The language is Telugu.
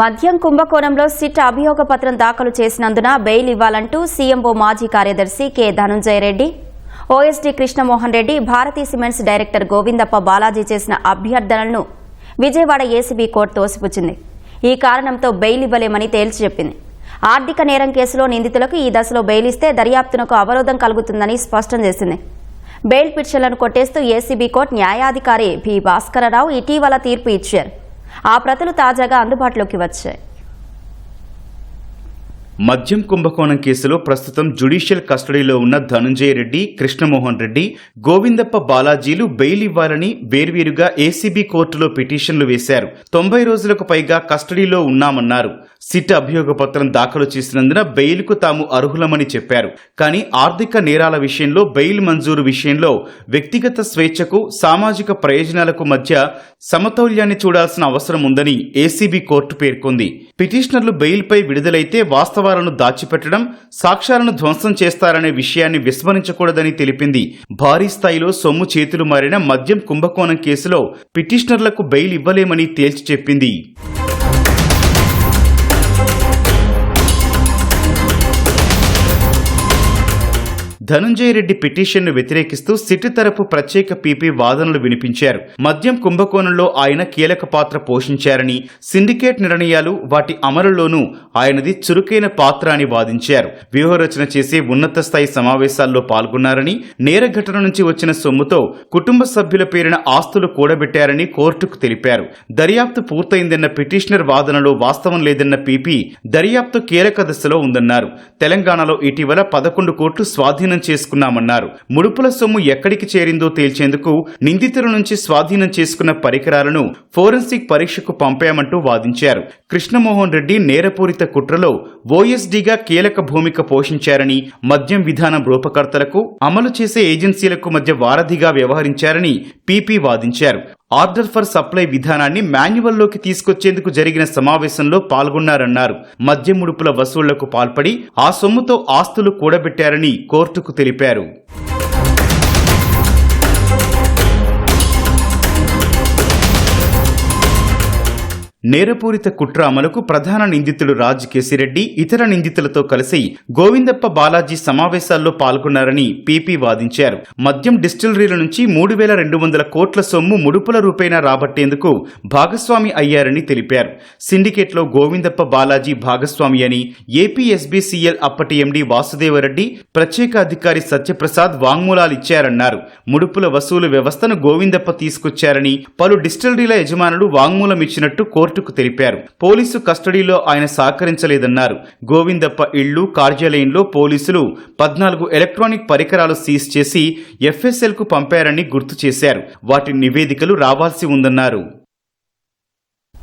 మద్యం కుంభకోణంలో సిట్ అభియోగ పత్రం దాఖలు చేసినందున బెయిల్ ఇవ్వాలంటూ సీఎంఓ మాజీ కార్యదర్శి K. Dhanunjaya Reddy OSD Krishnamohan Reddy Bharathi Cements director Govindappa Balaji చేసిన అభ్యర్థనలను విజయవాడ ఏసీబీ కోర్టు తోసిపుచ్చింది. ఈ కారణంతో బెయిల్ ఇవ్వలేమని తేల్చి చెప్పింది. ఆర్థిక నేరం కేసులో నిందితులకు ఈ దశలో బెయిల్ ఇస్తే దర్యాప్తునకు అవరోధం కలుగుతుందని స్పష్టం చేసింది. బెయిల్ పిటిషన్లను కొట్టేస్తూ ఏసీబీ కోర్టు న్యాయాధికారి బి భాస్కరరావు ఇటీవల తీర్పు ఇచ్చారు. ఆ ప్రతులు తాజాగా అందుబాటులోకి వచ్చాయి. మద్యం కుంభకోణం కేసులో ప్రస్తుతం జ్యుడిషియల్ కస్టడీలో ఉన్న ధనుంజయ రెడ్డి కృష్ణమోహన్ రెడ్డి గోవిందప్ప బాలాజీలు బెయిల్ ఇవ్వాలని వేర్వేరుగా ఏసీబీ కోర్టులో పిటిషన్లు వేశారు. తొంభై రోజులకు పైగా కస్టడీలో ఉన్నామన్నారు. సిట్ అభియోగ పత్రం దాఖలు చేసినందున బెయిల్కు తాము అర్హులమని చెప్పారు. కానీ ఆర్థిక నేరాల విషయంలో బెయిల్ మంజూరు విషయంలో వ్యక్తిగత స్వేచ్ఛకు సామాజిక ప్రయోజనాలకు మధ్య సమతౌల్యాన్ని చూడాల్సిన అవసరం ఉందని ఏసీబీ కోర్టు పేర్కొంది. పిటిషనర్లు బెయిల్పై విడుదలైతే వాస్తవాలను దాచిపెట్టడం సాక్ష్యాలను ధ్వంసం చేస్తారనే విషయాన్ని విస్మరించకూడదని తెలిపింది. భారీ స్థాయిలో సొమ్ము చేతులు మారిన మద్యం కుంభకోణం కేసులో పిటిషనర్లకు బెయిల్ ఇవ్వలేమని తేల్చి చెప్పింది. ధనుంజయ రెడ్డి పిటిషన్ను వ్యతిరేకిస్తూ సిట్ తరపు ప్రత్యేక పీపీ వాదనలు వినిపించారు. మద్యం కుంభకోణంలో ఆయన కీలక పాత్ర పోషించారని సిండికేట్ నిర్ణయాలు వాటి అమలులోనూ ఆయనది చురుకైన పాత్ర అని వాదించారు. వ్యూహరచన చేసే ఉన్నత స్థాయి సమావేశాల్లో పాల్గొన్నారని నేర ఘటన నుంచి వచ్చిన సొమ్ముతో కుటుంబ సభ్యుల పేరిన ఆస్తులు కూడబెట్టారని కోర్టుకు తెలిపారు. దర్యాప్తు పూర్తయిందన్న పిటిషనర్ వాదనలో వాస్తవం లేదన్న పీపీ దర్యాప్తు కీలక దశలో ఉందన్నారు. తెలంగాణలో ఇటీవల పదకొండు కోట్లు స్వాధీనం చేసుకున్నామన్నారు. ముడుపుల సొమ్ము ఎక్కడికి చేరిందో తేల్చేందుకు నిందితుల నుంచి స్వాధీనం చేసుకున్న పరికరాలను ఫోరెన్సిక్ పరీక్షకు పంపామంటూ వాదించారు. కృష్ణమోహన్ రెడ్డి నేరపూరిత కుట్రలో ఓఎస్డీగా కీలక భూమిక పోషించారని మద్యం విధానం రూపకర్తలకు అమలు చేసే ఏజెన్సీలకు మధ్య వారధిగా వ్యవహరించారని పీపీ వాదించారు. ఆర్డర్ ఫర్ సప్లై విధానాన్ని మాన్యువల్లోకి తీసుకొచ్చేందుకు జరిగిన సమావేశంలో పాల్గొన్నారన్నారు. మద్యం ముడుపుల వసూళ్ళకు పాల్పడి ఆ సొమ్ముతో ఆస్తులు కూడబెట్టారని కోర్టుకు తెలిపారు. నేరపూరిత కుట్ర అమలుకు ప్రధాన నిందితుడు రాజ్ కేసిరెడ్డి ఇతర నిందితులతో కలిసి గోవిందప్ప బాలాజీ సమావేశాల్లో పాల్గొన్నారని పీపీ వాదించారు. మద్యం డిస్టిలరీల నుంచి మూడు వేల రెండు వందల కోట్ల సొమ్ము ముడుపుల రూపేణా రాబట్టేందుకు భాగస్వామి అయ్యారని తెలిపారు. సిండికేట్లో గోవిందప్ప బాలాజీ భాగస్వామి అని ఏపీఎస్బీసీఎల్ అప్పటి ఎండీ వాసుదేవరెడ్డి ప్రత్యేక అధికారి సత్యప్రసాద్ వాంగ్మూలాలిచ్చారన్నారు. ముడుపుల వసూలు వ్యవస్థను గోవిందప్ప తీసుకొచ్చారని పలు డిస్టిలరీల యజమానులు వాంగ్మూలం ఇచ్చినట్టు కోర్టుకు తెలిపారు. పోలీసు కస్టడీలో ఆయన సహకరించలేదన్నారు. గోవిందప్ప ఇళ్ళు కార్యాలయంలో పోలీసులు పద్నాలుగు ఎలక్ట్రానిక్ పరికరాలు సీజ్ చేసి ఎఫ్ఎస్ఎల్కు పంపారని గుర్తు చేశారు. వాటి నివేదికలు రావాల్సి ఉందన్నారు.